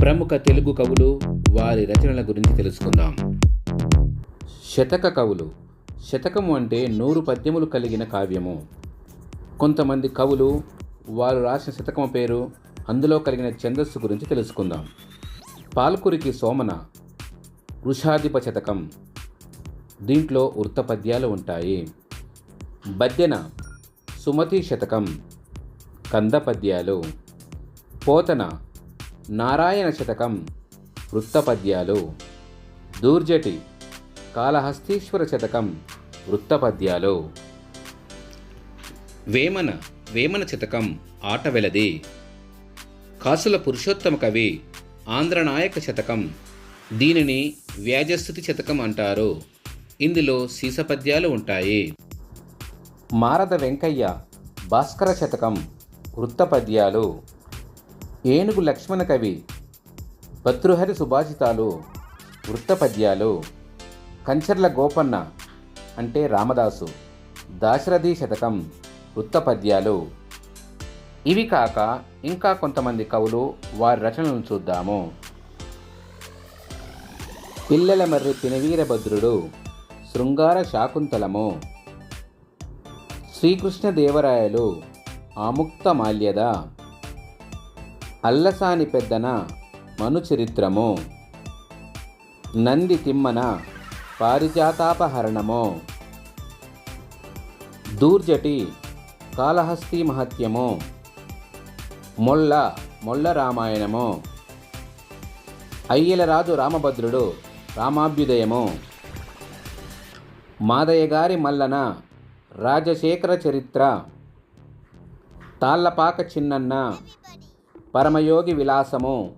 ప్రముఖ తెలుగు కవులు వారి రచనల గురించి తెలుసుకుందాం. శతక కవులు. శతకము అంటే నూరు పద్యములు కలిగిన కావ్యము. కొంతమంది కవులు వారు రాసిన శతకము పేరు అందులో కలిగిన ఛందస్సు గురించి తెలుసుకుందాం. పాల్కురికి సోమన. వృషాధిప శతకం. దీంట్లో వృత్త పద్యాలు ఉంటాయి. బద్యన సుమతి శతకం. కంద పద్యాలు. పోతన. నారాయణ శతకం వృత్తపద్యాలు. దూర్జటి కాళహస్తీశ్వర శతకం వృత్తపద్యాలు. వేమన వేమన శతకం ఆటవెలది. కాసుల పురుషోత్తమ కవి ఆంధ్రనాయక శతకం దీనిని వ్యాజస్థుతి శతకం అంటారు. ఇందులో సీసపద్యాలు ఉంటాయి. మారద వెంకయ్య భాస్కర శతకం వృత్త పద్యాలు ఏనుగు లక్ష్మణ కవి భతృహరి సుభాషితాలు వృత్తపద్యాలు కంచర్ల గోపన్న అంటే రామదాసు దాశరథి శతకం వృత్తపద్యాలు. ఇవి కాక ఇంకా కొంతమంది కవులు వారి రచనలను చూద్దాము. పిల్లల మర్రి పినవీరభద్రుడు శృంగార శాకుంతలము. శ్రీకృష్ణదేవరాయలు ఆముక్త మాల్యద. అల్లసాని పెద్దన మనుచరిత్రము. నంది తిమ్మన పారిజాతాపహరణము. దూర్జటి కాళహస్తి మహత్యము. మొల్ల మొల్ల రామాయణము అయ్యలరాజు రామభద్రుడు రామాభ్యుదయము. మాదయ్యగారి మల్లన రాజశేఖర చరిత్ర. తాళ్ళపాక చిన్నన్న పరమయోగి విలాసము.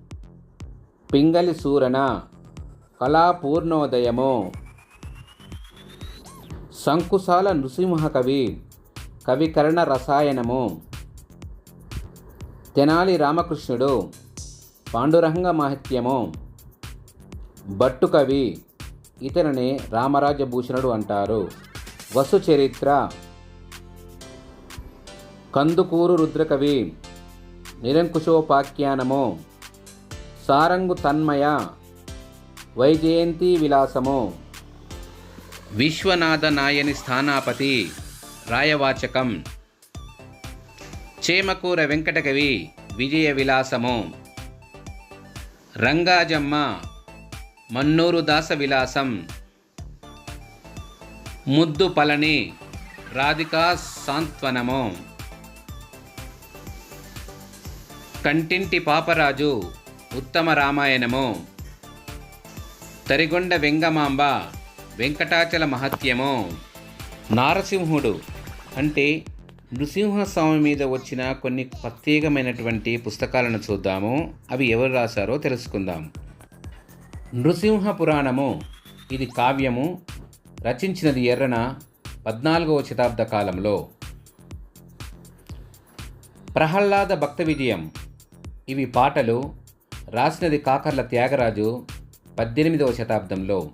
పింగళి సూరణ కళాపూర్ణోదయము. శంకుశాల నృసింహ కవి కవికరణ రసాయనము. తెనాలి రామకృష్ణుడు పాండురంగ మహత్యము. భట్టుకవి ఇతనిని రామరాజభూషణుడు అంటారు. వసు చరిత్ర కందుకూరు రుద్రకవి నిరంకుశోపాఖ్యానము. సారంగు తన్మయ వైజయంతి విలాసము. విశ్వనాథ నాయని స్థానాపతి రాయవాచకం. చేమకూర వెంకటకవి విజయ విలాసము. రంగాజమ్మ మన్నూరు దాస విలాసం. ముద్దు పలని రాధికా సాంత్వనము. కంటింటి పాపరాజు ఉత్తమ రామాయణము. తరిగొండ వెంగమాంబ వెంకటాచల మహత్యము. నారసింహుడు అంటే నృసింహస్వామి మీద వచ్చిన కొన్ని ప్రత్యేకమైనటువంటి పుస్తకాలను చూద్దాము. అవి ఎవరు రాశారో తెలుసుకుందాం. నృసింహ పురాణము ఇది కావ్యము. రచించినది ఎర్రన పద్నాలుగవ శతాబ్ద కాలంలో. ప్రహ్లాద భక్త విజయం ఇవి పాటలు రాసినది కాకర్ల త్యాగరాజు పద్దెనిమిదవ శతాబ్దంలో.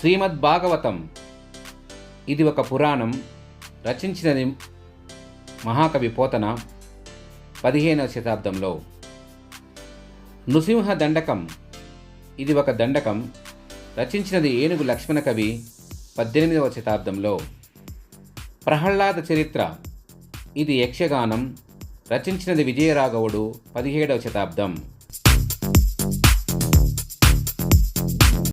శ్రీమద్ భాగవతం ఇది ఒక పురాణం రచించినది మహాకవి పోతన పదిహేనవ శతాబ్దంలో. నృసింహ దండకం ఇది ఒక దండకం రచించినది ఏనుగు లక్ష్మణ కవి పద్దెనిమిదవ శతాబ్దంలో. ప్రహ్లాద చరిత్ర ఇది యక్షగానం రచించినది విజయరాఘవుడు పదిహేడవ శతాబ్దం.